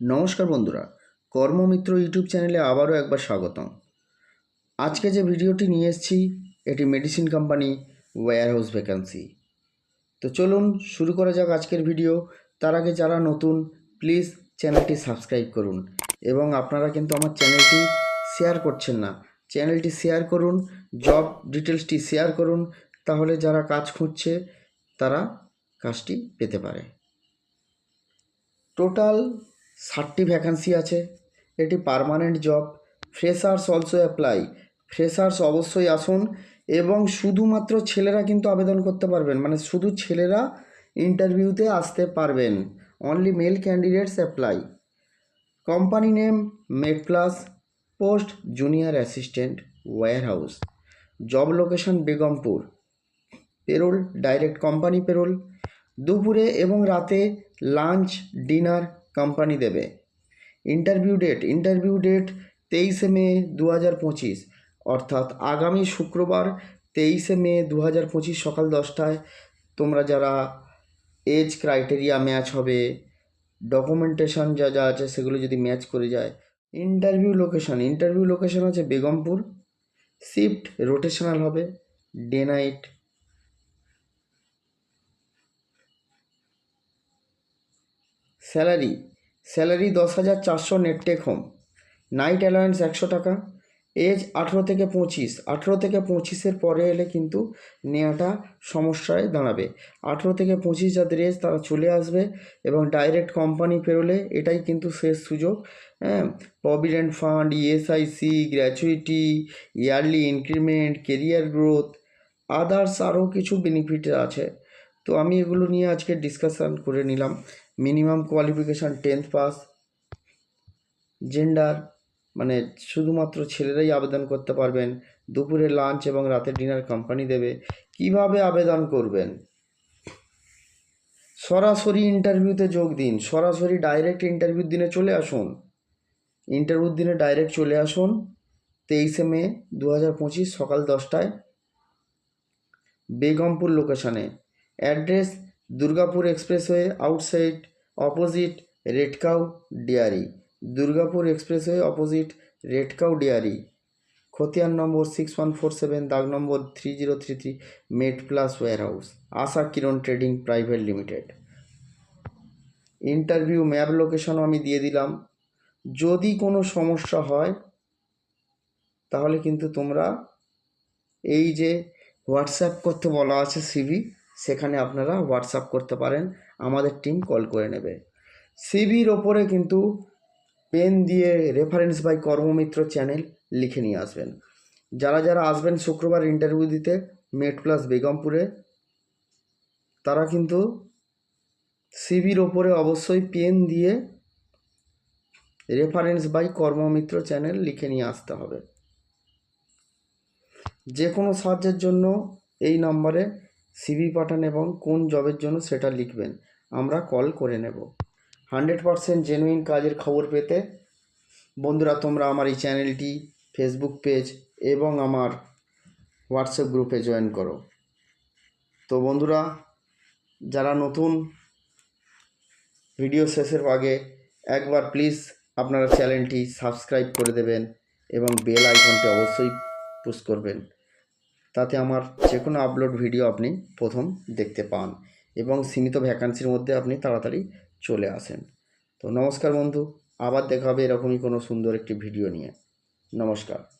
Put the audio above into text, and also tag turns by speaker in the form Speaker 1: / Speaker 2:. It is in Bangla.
Speaker 1: নমস্কার বন্ধুরা, কর্মমিত্র ইউটিউব চ্যানেলে আবারও একবার স্বাগতম। আজকে যে ভিডিওটি নিয়ে এসেছি, এটি medicine company warehouse vacancy তো চলুন শুরু করা যাক আজকের ভিডিও। তার আগে যারা নতুন প্লিজ চ্যানেলটি সাবস্ক্রাইব করুন এবং আপনারা কিন্তু আমার চ্যানেলটি শেয়ার করছেন না। চ্যানেলটি শেয়ার করুন জব ডিটেলসটি শেয়ার করুন, তাহলে যারা কাজ খুঁজছে, তারা কাজটি পেতে পারে। টোটাল ষাটটি ভ্যাকান্সি আছে, এটি permanent job freshers also apply freshers অবশ্যই আসুন এবং শুধুমাত্র ছেলেরা কিন্তু আবেদন করতে পারবেন মানে শুধু ছেলেরা ইন্টারভিউতে আসতে পারবেন only male candidates apply company name MedPlus post junior assistant warehouse job location Begampur payroll direct company payroll দুপুরে এবং রাতে লাঞ্চ ডিনার কোম্পানি দেবে। ইন্টারভিউ ডেট ইন্টারভিউ ডেট তেইশে মে দু হাজার পঁচিশ, অর্থাৎ আগামী শুক্রবার তেইশে মে দু হাজার পঁচিশ সকাল দশটায় তোমরা যারা এজ ক্রাইটেরিয়া ম্যাচ হবে ডকুমেন্টেশন যা যা আছে সেগুলো যদি ম্যাচ করে যায় ইন্টারভিউ লোকেশন ইন্টারভিউ লোকেশন আছে বেগমপুর শিফট রোটেশনাল হবে ডে নাইট স্যালারি স্যালারি দশ হাজার চারশো net take home night allowance একশো টাকা এজ আঠেরো থেকে পঁচিশ, আঠেরো থেকে পঁচিশের পরে এলে কিন্তু নেওয়াটা সমস্যায় দাঁড়াবে। আঠেরো থেকে পঁচিশ যাদের এজ তারা চলে আসবে এবং ডাইরেক্ট কোম্পানি পেরোলে এটাই কিন্তু শেষ সুযোগ। হ্যাঁ provident fund ESIC gratuity yearly increment career growth others আরও কিছু বেনিফিট আছে। তো আমি এগুলো নিয়ে আজকে ডিসকাশান করে নিলাম। Minimum qualification tenth pass gender মানে শুধুমাত্র ছেলেরাই আবেদন করতে পারবেন, দুপুরে লাঞ্চ এবং রাতের ডিনার কোম্পানি দেবে। কীভাবে আবেদন করবেন? সরাসরি ইন্টারভিউতে যোগ দিন, সরাসরি ডাইরেক্ট ইন্টারভিউর দিনে চলে আসুন। ইন্টারভিউর দিনে ডাইরেক্ট চলে আসুন, তেইশে মে দু হাজার পঁচিশ সকাল দশটায়, বেগমপুর লোকেশানে address Durgapur expressway outside opposite Red Cow dairy. Durgapur expressway opposite Red Cow dairy. খতিয়ান number six one four seven, দাগ number three zero three three med plus warehouse Asha Kiran trading private limited. Interview map লোকেশনও আমি দিয়ে দিলাম। যদি কোনো সমস্যা হয়, তাহলে কিন্তু তোমরা এই যে হোয়াটসঅ্যাপ করতে বলা আছে সিভি সেখানে আপনারা হোয়াটসঅ্যাপ করতে পারেন, আমাদের টিম কল করে নেবে। সিভির ওপরে কিন্তু পেন দিয়ে রেফারেন্স বাই কর্মমিত্র চ্যানেল লিখে নিয়ে আসবেন। যারা যারা আসবেন শুক্রবার ইন্টারভিউ দিতে মেট প্লাস বেগমপুরে, তারা কিন্তু সিভির ওপরে অবশ্যই পেন দিয়ে রেফারেন্স বাই কর্মমিত্র চ্যানেল লিখে নিয়ে আসতে হবে। যে কোনো সাহায্যের জন্য এই নম্বরে সিভি পাঠান এবং কোন জবের জন্য সেটা লিখবেন। আমরা কল করে নেব। হান্ড্রেড পারসেন্ট জেনুইন কাজের খবর পেতে বন্ধুরা, তোমরা আমার এই চ্যানেলটি, ফেসবুক পেজ এবং আমার হোয়াটসঅ্যাপ গ্রুপে জয়েন করো। তো বন্ধুরা, যারা নতুন ভিডিও শেষের আগে একবার প্লিজ আপনারা চ্যানেলটি সাবস্ক্রাইব করে দেবেন এবং বেল আইকনটি অবশ্যই পুশ করবেন। তাতে আমার যে কোনো আপলোড ভিডিও আপনি প্রথম দেখতে পান এবং সীমিত ভ্যাকান্সির মধ্যে আপনি তাড়াতাড়ি চলে আসেন। তো নমস্কার বন্ধু, আবার দেখা হবে এরকমই কোনো সুন্দর একটি ভিডিও নিয়ে। নমস্কার।